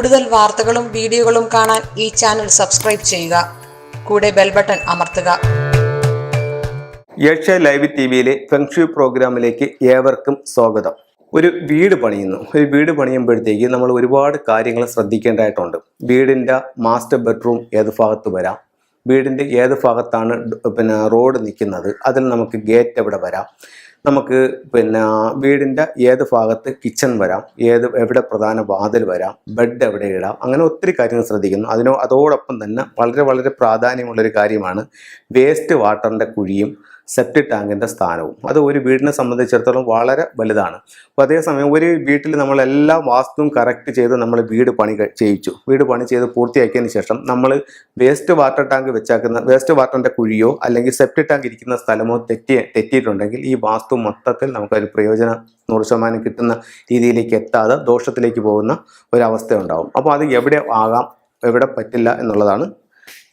കൂടുതൽ വാർത്തകളും വീഡിയോകളും കാണാൻ ഈ ചാനൽ സബ്സ്ക്രൈബ് ചെയ്യുക. കൂടെ ബെൽ ബട്ടൺ അമർത്തുക. ഏഷ്യ ലൈവ് ടി വിയിലെ ഫെങ്ഷു പ്രോഗ്രാമിലേക്ക് ഏവർക്കും സ്വാഗതം. ഒരു വീട് പണിയുന്നു. ഒരു വീട് പണിയുമ്പോഴത്തേക്ക് നമ്മൾ ഒരുപാട് കാര്യങ്ങൾ ശ്രദ്ധിക്കേണ്ടതായിട്ടുണ്ട്. വീടിന്റെ മാസ്റ്റർ ബെഡ്റൂം ഏത് ഭാഗത്ത് വരാം? വീടിന്റെ ഏത് ഭാഗത്താണ് പിന്നെ റോഡ് നിൽക്കുന്നത്? അതിൽ നമുക്ക് ഗേറ്റ് എവിടെ വരാം? നമുക്ക് പിന്നെ വീടിന്റെ ഏത് ഭാഗത്ത് കിച്ചൺ വരാം ഏത് എവിടെ പ്രധാന വാതിൽ വരാം ബെഡ് എവിടെ ഇടാം അങ്ങനെ ഒത്തിരി കാര്യങ്ങൾ ശ്രദ്ധിക്കുന്നു. അതിനോ അതോടൊപ്പം തന്നെ വളരെ വളരെ പ്രാധാന്യമുള്ളൊരു കാര്യമാണ് വേസ്റ്റ് വാട്ടറിന്റെ കുഴിയും സെപ്റ്റിക് ടാങ്കിന്റെ സ്ഥാനവും. അത് ഒരു വീടിനെ സംബന്ധിച്ചിടത്തോളം വളരെ വലുതാണ്. അപ്പോൾ അതേസമയം ഒരു വീട്ടിൽ നമ്മൾ എല്ലാ വാസ്തുവും കറക്റ്റ് ചെയ്ത് നമ്മൾ വീട് പണി ചെയ്യിച്ചു. വീട് പണി ചെയ്ത് പൂർത്തിയാക്കിയതിന് ശേഷം നമ്മൾ വേസ്റ്റ് വാട്ടർ ടാങ്ക് വെച്ചാക്കുന്ന വേസ്റ്റ് വാട്ടറിന്റെ കുഴിയോ അല്ലെങ്കിൽ സെപ്റ്റിക് ടാങ്ക് ഇരിക്കുന്ന സ്ഥലമോ തെറ്റി തെറ്റിയിട്ടുണ്ടെങ്കിൽ ഈ വാസ്തു മൊത്തത്തിൽ നമുക്കൊരു പ്രയോജനം നൂറ് ശതമാനം കിട്ടുന്ന രീതിയിലേക്ക് എത്താതെ ദോഷത്തിലേക്ക് പോകുന്ന ഒരവസ്ഥ ഉണ്ടാകും അപ്പോൾ അത് എവിടെ ആകാം എവിടെ പറ്റില്ല എന്നുള്ളതാണ്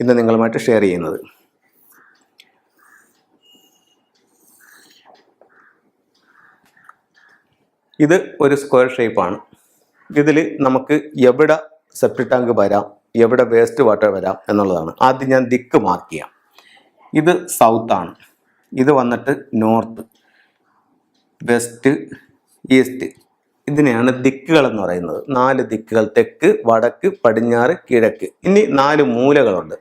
ഇന്ന് നിങ്ങളുമായിട്ട് ഷെയർ ചെയ്യുന്നത്. ഇത് ഒരു സ്ക്വയർ ഷേപ്പാണ് ഇതിൽ നമുക്ക് എവിടെ സെപ്റ്റിക് ടാങ്ക് വരാം എവിടെ വേസ്റ്റ് വാട്ടർ വരാം എന്നുള്ളതാണ്. ആദ്യം ഞാൻ ദിക്ക് മാർക്ക് ചെയ്യാം. ഇത് സൗത്ത് ആണ്. ഇത് വന്നിട്ട് നോർത്ത് വെസ്റ്റ് ഈസ്റ്റ് ഇതിനെയാണ് ദിക്കുകൾ എന്ന് പറയുന്നത്. നാല് ദിക്കുകൾ തെക്ക് വടക്ക് പടിഞ്ഞാറ് കിഴക്ക്. ഇനി നാല് മൂലകളുണ്ട്.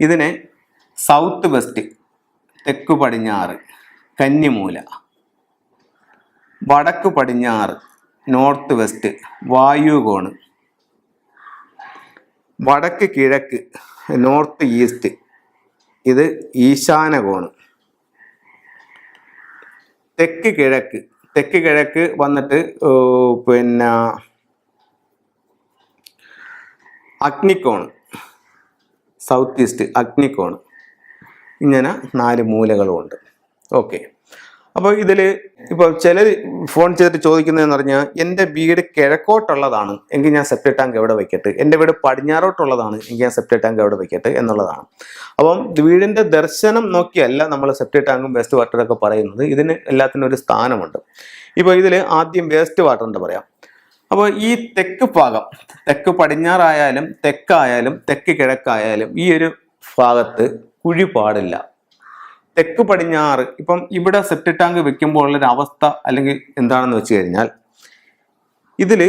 ഇതിനെ സൗത്ത് വെസ്റ്റ് തെക്ക് പടിഞ്ഞാറ് കന്നിമൂല വടക്ക് പടിഞ്ഞാറ് നോർത്ത് വെസ്റ്റ് വായുകോണ്. വടക്ക് കിഴക്ക് നോർത്ത് ഈസ്റ്റ്. ഇത് ഈശാനകോണ്. തെക്ക് കിഴക്ക്. തെക്ക് കിഴക്ക് വന്നിട്ട് പിന്നെ അഗ്നിക്കോണ് സൗത്ത് ഈസ്റ്റ് അഗ്നിക്കോണ് ഇങ്ങനെ നാല് മൂലകളുമുണ്ട് ഓക്കെ. അപ്പോൾ ഇതിൽ ഇപ്പോൾ ചിലർ ഫോൺ ചെയ്തിട്ട് ചോദിക്കുന്നതെന്ന് പറഞ്ഞാൽ എന്റെ വീട് കിഴക്കോട്ടുള്ളതാണ് എങ്കിൽ ഞാൻ സെപ്റ്റ് ടാങ്ക് എവിടെ വെക്കട്ടെ? എന്റെ വീട് പടിഞ്ഞാറോട്ടുള്ളതാണ് എങ്കിൽ ഞാൻ സെപ്റ്റ് ടാങ്ക് എവിടെ വെക്കട്ടെ? എന്നുള്ളതാണ്. അപ്പം വീടിന്റെ ദർശനം നോക്കിയല്ല നമ്മൾ സെപ്റ്റ് ടാങ്കും വേസ്റ്റ് വാട്ടറൊക്കെ പറയുന്നത്. ഇതിന് എല്ലാത്തിനും ഒരു സ്ഥാനമുണ്ട്. ഇപ്പോൾ ഇതിൽ ആദ്യം വേസ്റ്റ് വാട്ടറിന്റെ പറയാം. അപ്പോൾ ഈ തെക്ക് ഭാഗം തെക്ക് പടിഞ്ഞാറായാലും തെക്കായാലും തെക്ക് കിഴക്കായാലും ഈ ഒരു ഭാഗത്ത് കുഴി പാടില്ല തെക്ക് പടിഞ്ഞാറ് ഇപ്പം ഇവിടെ സെപ്റ്റിക് ടാങ്ക് വെക്കുമ്പോൾ ഉള്ളൊരു അവസ്ഥ അല്ലെങ്കിൽ എന്താണെന്ന് വെച്ച് കഴിഞ്ഞാൽ ഇതിൽ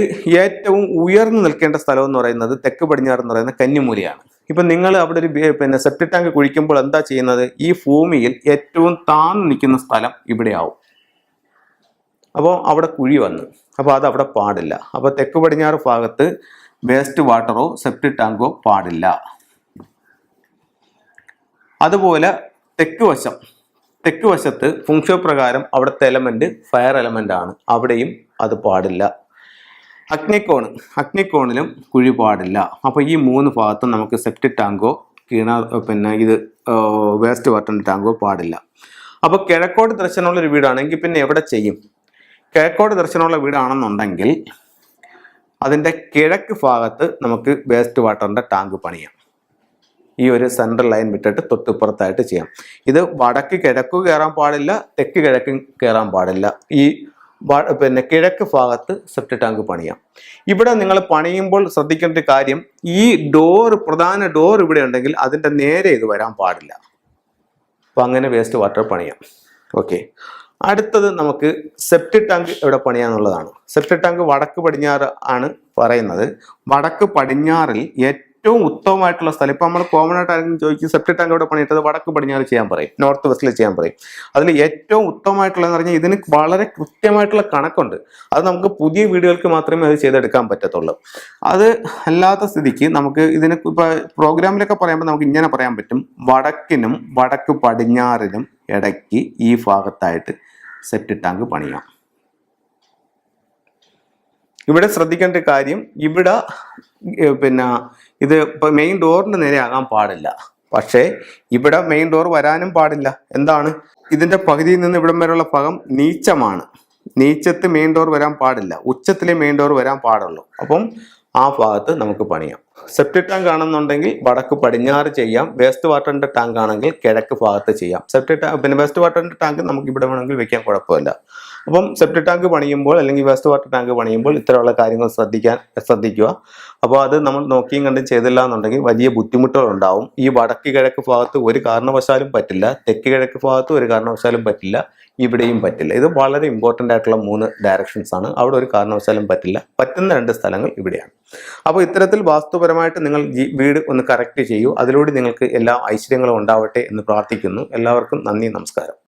ഏറ്റവും ഉയർന്നു നിൽക്കേണ്ട സ്ഥലം എന്ന് പറയുന്നത് തെക്ക് പടിഞ്ഞാറ് എന്ന് പറയുന്ന കന്നിമൂലയാണ്. ഇപ്പം നിങ്ങൾ അവിടെ ഒരു പിന്നെ സെപ്റ്റിക് ടാങ്ക് കുഴിക്കുമ്പോൾ എന്താ ചെയ്യുന്നത്? ഈ ഭൂമിയിൽ ഏറ്റവും താഴ്ന്നു നിൽക്കുന്ന സ്ഥലം ഇവിടെ ആവും അപ്പോൾ അവിടെ കുഴി വന്നു. അപ്പോൾ അത് അവിടെ പാടില്ല. അപ്പോൾ തെക്ക് പടിഞ്ഞാറ് ഭാഗത്ത് വേസ്റ്റ് വാട്ടറോ സെപ്റ്റിക് ടാങ്കോ പാടില്ല. അതുപോലെ തെക്ക് വശം. തെക്ക് വശത്ത് ഫുങ്ഷോ പ്രകാരം അവിടുത്തെ എലമെന്റ് ഫയർ എലമെന്റ് ആണ്. അവിടെയും അത് പാടില്ല. അഗ്നിക്കോൺ അഗ്നിക്കോണിലും കുഴി പാടില്ല. അപ്പോൾ ഈ മൂന്ന് ഭാഗത്തും നമുക്ക് സെപ്റ്റിക് ടാങ്കോ കീണ പിന്നെ ഇത് വേസ്റ്റ് വാട്ടർ ടാങ്കോ പാടില്ല. അപ്പോൾ കിഴക്കോട് ദർശനമുള്ള ഒരു വീടാണെങ്കിൽ പിന്നെ എവിടെ ചെയ്യും? കിഴക്കോട് ദർശനമുള്ള വീടാണെന്നുണ്ടെങ്കിൽ അതിന്റെ കിഴക്ക് ഭാഗത്ത് നമുക്ക് വേസ്റ്റ് വാട്ടറിന്റെ ടാങ്ക് പണിയാം. ഈ ഒരു സെൻട്രൽ ലൈൻ വിട്ടിട്ട് തൊട്ടിപ്പുറത്തായിട്ട് ചെയ്യാം. ഇത് വടക്ക് കിഴക്ക് കയറാൻ പാടില്ല തെക്ക് കിഴക്ക് കയറാൻ പാടില്ല. ഈ പിന്നെ കിഴക്ക് ഭാഗത്ത് സെപ്റ്റ് ടാങ്ക് പണിയാം. ഇവിടെ നിങ്ങൾ പണിയുമ്പോൾ ശ്രദ്ധിക്കേണ്ട ഒരു കാര്യം ഈ ഡോർ പ്രധാന ഡോർ ഇവിടെ ഉണ്ടെങ്കിൽ അതിന്റെ നേരെ ഇത് വരാൻ പാടില്ല. അപ്പം അങ്ങനെ വേസ്റ്റ് വാട്ടർ പണിയാം. ഓക്കെ അടുത്തത് നമുക്ക് സെപ്റ്റ് ടാങ്ക് എവിടെ പണിയാന്നുള്ളതാണ് സെപ്റ്റ് ടാങ്ക് വടക്ക് പടിഞ്ഞാറ് ആണ് പറയുന്നത്. വടക്ക് പടിഞ്ഞാറിൽ ഏറ്റവും ഉത്തമമായിട്ടുള്ള സ്ഥലം. ഇപ്പം നമ്മൾ കോമൺ ആയിട്ട് ആരെങ്കിലും ചോദിക്കും സെപ്റ്റിക് ടാങ്ക് എവിടെ പണിയിട്ടത് വടക്ക് പടിഞ്ഞാറ് ചെയ്യാൻ പറയും നോർത്ത് വെസ്റ്റിൽ ചെയ്യാൻ പറയും. അതിൽ ഏറ്റവും ഉത്തമമായിട്ടുള്ളതെന്ന് പറഞ്ഞാൽ ഇതിന് വളരെ കൃത്യമായിട്ടുള്ള കണക്കുണ്ട്. അത് നമുക്ക് പുതിയ വീടുകൾക്ക് മാത്രമേ അത് ചെയ്തെടുക്കാൻ പറ്റത്തുള്ളൂ. അത് അല്ലാത്ത സ്ഥിതിക്ക് നമുക്ക് ഇതിന് ഇപ്പൊ പ്രോഗ്രാമിലൊക്കെ പറയുമ്പോൾ നമുക്ക് ഇങ്ങനെ പറയാൻ പറ്റും. വടക്കിനും വടക്ക് പടിഞ്ഞാറിനും ഇടയ്ക്ക് ഈ ഭാഗത്തായിട്ട് സെപ്റ്റ് ടാങ്ക് പണിയാം. ഇവിടെ ശ്രദ്ധിക്കേണ്ട കാര്യം ഇവിടെ പിന്നെ ഇത് ഇപ്പൊ മെയിൻ നേരെ ആകാൻ പാടില്ല. പക്ഷേ ഇവിടെ മെയിൻ ഡോർ വരാനും പാടില്ല. എന്താണ്? ഇതിന്റെ പകുതിയിൽ നിന്ന് ഇവിടം വരെയുള്ള ഭാഗം നീച്ചമാണ്. നീച്ചത്ത് മെയിൻ ഡോർ വരാൻ പാടില്ല. ഉച്ചത്തിലെ മെയിൻ ഡോർ വരാൻ പാടുള്ളൂ. അപ്പം ആ ഭാഗത്ത് നമുക്ക് പണിയാം. സെപ്റ്റിക് ടാങ്ക് ആണെന്നുണ്ടെങ്കിൽ വടക്ക് പടിഞ്ഞാറ് ചെയ്യാം. വേസ്റ്റ് വാട്ടറിന്റെ ടാങ്ക് ആണെങ്കിൽ കിഴക്ക് ഭാഗത്ത് ചെയ്യാം. സെപ്റ്റിക് ടാങ്ക് പിന്നെ വേസ്റ്റ് വാട്ടറിന്റെ ടാങ്ക് നമുക്ക് ഇവിടെ വേണമെങ്കിൽ വെക്കാൻ കുഴപ്പമില്ല. അപ്പം സെപ്റ്റ് ടാങ്ക് പണിയുമ്പോൾ അല്ലെങ്കിൽ വേസ്റ്റ് വാട്ടർ ടാങ്ക് പണിയുമ്പോൾ ഇത്തരമുള്ള കാര്യങ്ങൾ ശ്രദ്ധിക്കാൻ ശ്രദ്ധിക്കുക. അപ്പോൾ അത് നമ്മൾ നോക്കിയും കണ്ടും ചെയ്തില്ല എന്നുണ്ടെങ്കിൽ വലിയ ബുദ്ധിമുട്ടുകൾ ഉണ്ടാവും ഈ വടക്ക് കിഴക്ക് ഭാഗത്ത് ഒരു കാരണവശാലും പറ്റില്ല. തെക്ക് കിഴക്ക് ഭാഗത്ത് ഒരു കാരണവശാലും പറ്റില്ല. ഇവിടെയും പറ്റില്ല. ഇത് വളരെ ഇമ്പോർട്ടന്റ് ആയിട്ടുള്ള മൂന്ന് ഡയറക്ഷൻസ് ആണ്. അവിടെ ഒരു കാരണവശാലും പറ്റില്ല. പറ്റുന്ന രണ്ട് സ്ഥലങ്ങൾ ഇവിടെയാണ്. അപ്പോൾ ഇത്തരത്തിൽ വാസ്തുപരമായിട്ട് നിങ്ങൾ വീട് ഒന്ന് കറക്റ്റ് ചെയ്യൂ. അതിലൂടെ നിങ്ങൾക്ക് എല്ലാ ഐശ്വര്യങ്ങളും ഉണ്ടാവട്ടെ എന്ന് പ്രാർത്ഥിക്കുന്നു. എല്ലാവർക്കും നന്ദി നമസ്കാരം.